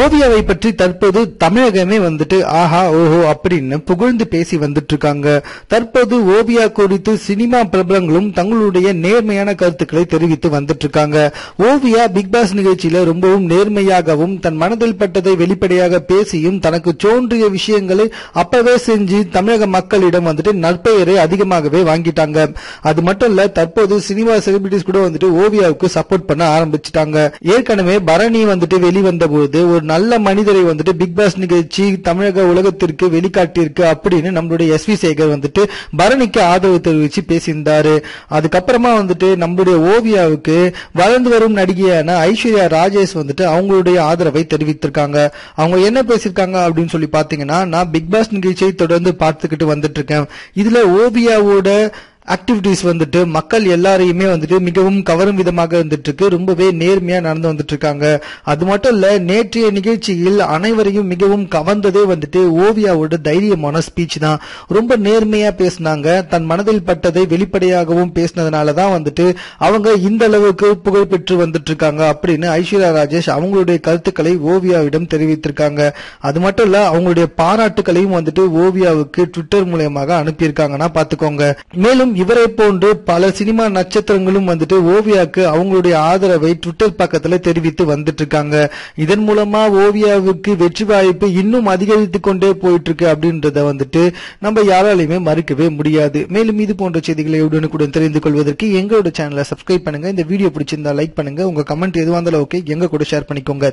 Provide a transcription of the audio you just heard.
ஓவியாவை பற்றி தற்போது தமிழகமே வந்துட்டு ஆஹா ஓஹோ அப்படின்னு புகழ்ந்து பேசி வந்துட்டு இருக்காங்க தற்போது ஓவியா குறித்து சினிமா பிரபலங்களும் தங்களுடைய நேர்மையான கருத்துக்களை தெரிவித்து வந்துட்டு இருக்காங்க ஓவியா பிக் பாஸ் நிகழ்ச்சியில ரொம்பவும் நேர்மையாகவும் தன் மனதில் பட்டதை வெளிப்படையாக பேசியும் தனக்கு தோன்றிய விஷயங்களை அப்பவே செஞ்சு தமிழக மக்களிடம் வந்துட்டு நற்பெயரை அதிகமாகவே வாங்கிட்டாங்க. அது மட்டும் இல்ல தற்போது சினிமா செலிபிரிட்டிஸ் கூட வந்துட்டு ஓவியாவுக்கு சப்போர்ட் பண்ண ஆரம்பிச்சிட்டாங்க. ஏற்கனவே பரணி வந்துட்டு வெளிவந்த போது ஒரு நல்ல மனிதரை வந்துட்டு பிக் பாஸ் நிகழ்ச்சி தமிழக உலகத்திற்கு வெளிக்காட்டியிருக்கு அப்படின்னு நம்மளுடைய எஸ் வி சேகர் வந்துட்டு பரணிக்கு ஆதரவு தெரிவித்து பேசியிருந்தாரு. அதுக்கப்புறமா வந்துட்டு நம்மளுடைய ஓவியாவுக்கு வளர்ந்து வரும் நடிகையான ஐஸ்வர்யா ராஜேஷ் வந்துட்டு அவங்களுடைய ஆதரவை தெரிவித்திருக்காங்க. அவங்க என்ன பேசியிருக்காங்க அப்படின்னு சொல்லி பாத்தீங்கன்னா நான் பிக் பாஸ் நிகழ்ச்சியை தொடர்ந்து பார்த்துக்கிட்டு வந்துட்டு இருக்கேன். இதுல ஓவியாவோட ஆக்டிவிட்டிஸ் வந்துட்டு மக்கள் எல்லாரையுமே வந்துட்டு மிகவும் கவரும் விதமாக வந்துட்டு இருக்கு ரொம்பவே நேர்மையா நடந்து வந்துட்டு இருக்காங்க அது மட்டும் இல்ல நேற்றைய நிகழ்ச்சியில் அனைவரையும் மிகவும் கவர்ந்ததே வந்துட்டு ஓவியாவோட தைரியமான ஸ்பீச் தான். ரொம்ப நேர்மையா பேசினாங்க. தன் மனதில் பட்டதை வெளிப்படையாகவும் பேசினதுனால தான் வந்துட்டு அவங்க இந்த அளவுக்கு புகழ் பெற்று வந்துட்டு இருக்காங்க அப்படின்னு ஐஸ்வர்யா ராஜேஷ் அவங்களுடைய கருத்துக்களை ஓவியாவிடம் தெரிவித்திருக்காங்க. அது மட்டும் இல்ல அவங்களுடைய பாராட்டுகளையும் வந்துட்டு ஓவியாவுக்கு ட்விட்டர் மூலயமாக அனுப்பியிருக்காங்கன்னா பாத்துக்கோங்க மேலும் இவரை போன்று பல சினிமா நட்சத்திரங்களும் வந்துட்டு ஓவியாக்கு அவங்களுடைய ஆதரவை ட்விட்டர் பக்கத்துல தெரிவித்து வந்துட்டு இருக்காங்க இதன் மூலமா ஓவியாவுக்கு வெற்றி வாய்ப்பு இன்னும் அதிகரித்து கொண்டே போயிட்டு இருக்கு அப்படின்றத வந்துட்டு நம்ம யாராலையுமே மறுக்கவே முடியாது. மேலும் இது போன்ற செய்திகளை உடனுக்குடன் தெரிந்து கொள்வதற்கு எங்களோட சேனலை சப்ஸ்கிரைப் பண்ணுங்க. இந்த வீடியோ பிடிச்சிருந்தா லைக் பண்ணுங்க. உங்க கமெண்ட் எதுவாக இருந்தாலும் ஓகே எங்க கூட ஷேர் பண்ணிக்கோங்க.